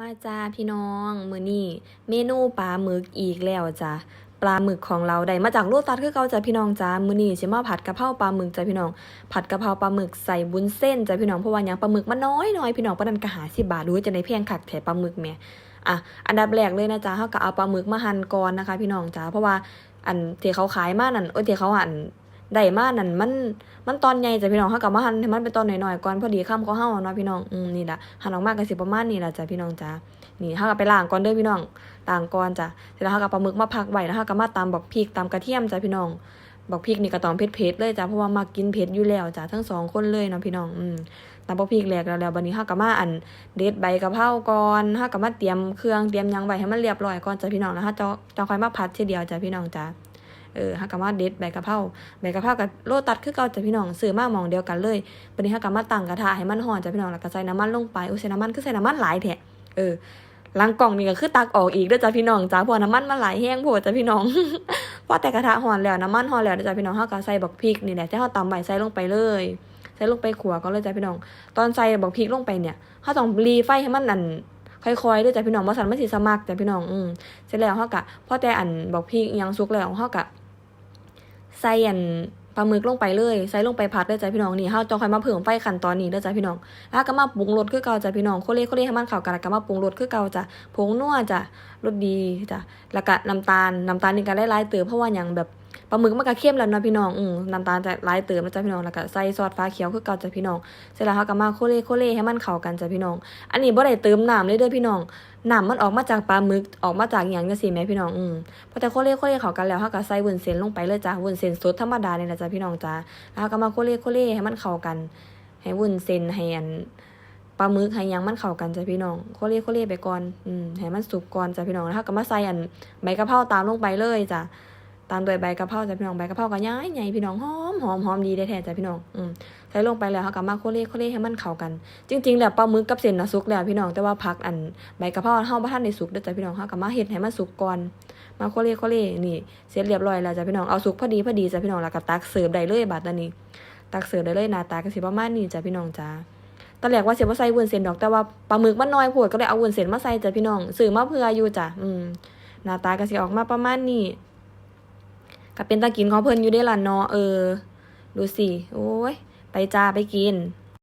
มาจ้าพี่น้องมื้อนี้เมนูปลาหมึกอีกแล้วจ้ะปลาหมึกของเราได้มาจากโลตัสคือเก่าจ้ะพี่น้องจ้ามื้อนี้สิมาผัดกะเพราปลาหมึกจ้ะพี่น้อง ผัดกะเพราปลาหมึกใส่บุญเส้นจ้ะพี่น้องเพราะว่าหยังปลาหมึกมันน้อยน้อยพี่น้องปานนั้นก็หา10บาทดูจะได้แพงคักแถปลาหมึกแหม่อะอันดับแรกเลยนะจ๊ะเฮาก็เอาปลาหมึกมาหั่นก่อนนะคะ พี่น้องจ้าเพราะว่าอันที่เขาขายมานั่นโอ้ที่เขาหั่น ได้มานั่นมันมันตอนใหญ่จ้ะพี่น้องเฮาก็มาหั่นให้มันเป็นตอนน้อยๆก่อนพอดีคำของเฮาเนาะพี่น้องอืมนี่ล่ะหั่นออกมาก็สิประมาณนี้ล่ะจ้ะพี่น้องจ้านี่เฮาก็ไปล้างก่อนเด้อพี่น้องล้างก่อนจ้ะเสร็จแล้วเฮาก็ปลาหมึกมาพักไว้แล้วเฮาก็มาตำบักพริกตำกระเทียมจ้ะพี่น้องบักพริกนี่ก็ต้องเผ็ดๆเลยจ้ะเพราะว่ามักกินเผ็ดอยู่แล้วจ้ะทั้งสองคนเลยเนาะพี่น้องอืมตำบักพริกแหลกแล้วแล้วบัดนี้เฮาก็มาอันเด็ดใบกะเพราก่อนเฮาก็มาเตรียมเครื่องเตรียมหยังไว้ให้มันเรียบร้อยก่อนจ้ะพี่น้องแล้วเฮาจะจะค่อยมาผัดทีเดียวจ้ะพี่น้องจ้ะ เออฮาก็มาเด็ดใบกะเพราใบกะเพรากับโลตัดคือเก่าจ้ะพี่น้องซื้อมาหม่องเดียวกันเลยบัดนี้ฮาก็มาตั้งกระทะให้มันร้อนจ้ะพี่น้องแล้วก็ใส่น้ำมันลงไปโอ้ยใส่น้ำมันคือใส่น้ำมันหลายแท้เออลังกล่องนี่ก็คือตักออกอีกด้วยจ้ะพี่น้องจ้าพราะว่าน้ำมันมันไหลายแห้งพดจ้ะพี่น้องพอแต่กระทะห่อนแล้วน้ำมันห่อนแล้วด้อจ้ะพี่น้องเฮาก็ใส่บักพริกนี่แหละที่เฮาตำไว้ใส่ลงไปเลย ใส่ลงไปขัวก็เลยจ้ะพี่น้อง ตอนใส่บักพริกลงไปเนี่ยเฮาต้องรีไฟให้มันอันค่อยๆด้วยจ้ะพี่น้องบ่ซั่นมันสิสมักจ้ะพี่น้องอืมเสร็จแล้วเฮาก็พอแต่อันบักพริกยังสุกแล้วเฮาก็ ใส่อันปลาหมึกลงไปเลยใส่ลงไปผัดเด้จ้ะพี่น้องนี่เฮาต้องคอยมาเพิ่มไฟขั้นตอนนี้เด้จ้ะพี่น้องแล้วก็มาปรุงรสคือเก่าจ้ะพี่น้องโคเล่โคเล่ให้มันเข้ากันแล้วก็มาปรุงรสคือเก่าจ้ะผงนัวจ้ะรสดีจ้ะแล้วก็น้ำตาลน้ำตาลนี่ก็ได้หลายเติมเพราะว่าอย่างแบบ ปลาหมึกมันก็เข้มแล้วนะพี่น้องอืมน้ำตาลจะหลายเติมนะจ้ะพี่น้องแล้วก็ใส่ซอสฟ้าเขียวคือเก่าจ้ะพี่น้องเสร็จแล้วเขาก็มาโคเล่โคเล่ให้มันเข้ากันจ้ะพี่น้อง อันนี้บ่ได้เติมน้ำเลยเด้อพี่น้องน้ำมันออกมาจากปลาหมึกออกมาจากอย่างจังซี่แหมพี่น้องอืมพอแต่โคเล่โคเล่เข้ากันแล้วเฮาก็ใส่วุ้นเส้นลงไปเลยจ้ะวุ้นเส้นสดธรรมดานี่แหละจ้ะพี่น้องจ้ะแล้วเราก็มาโคเล่โคเล่ให้มันเข้ากัน ให้วุ้นเส้นให้อันปลาหมึกให้ยังมันเข้ากันจ้ะพี่น้องโคเล่โคเล่ไปก่อนอืมให้มันสุกก่อนจ้ะพี่น้องแล้วเราก็มาใส่อันใบกะเพราตามลงไปเลยจ้ะ ตามด้วยใบกะเพราจ้ะพี่น้องใบกะเพราก็ย้ายใหญ่พี่น้องหอมหอมหอมดีแท้จ้ะพี่น้องอืมใส่ลงไปแล้วเราก็มาโคเล่โคเล่ให้มันเข้ากัน จริง ๆ แล้วปลาหมึกกับเส้นนะสุกแล้วพี่น้องแต่ว่าพักอันใบกะเพราเฮาบ่ทันได้สุกเด้อจ้ะพี่น้องเฮาก็มาเฮ็ดให้มันสุกก่อนมาโคเล่โคเล่นี่เสร็จเรียบร้อยแล้วจ้ะพี่น้องเอาสุกพอดีพอดีจ้ะพี่น้องแล้วก็ตักเสิร์ฟได้เลยบัดนี้ ตักเสิร์ฟได้เลยหน้าตาก็สิประมาณนี้จ้ะพี่น้องจ้าตอนแรกว่าเสิบ่ใส่วุ้นเส้นดอกแต่ว่าปลาหมึกมันน้อยโพดก็เลยเอาวุ้นเส้นมาใส่จ้ะพี่น้องซื้อมาเพื่ออยู่จ้ะอืมหน้าตาก็สิออกมาประมาณนี้ ก็เป็นตากินของเพิ่นอยู่ได้ล่ะเนาะเออ ดูสิ โอ้ย ไปจ้าไปกิน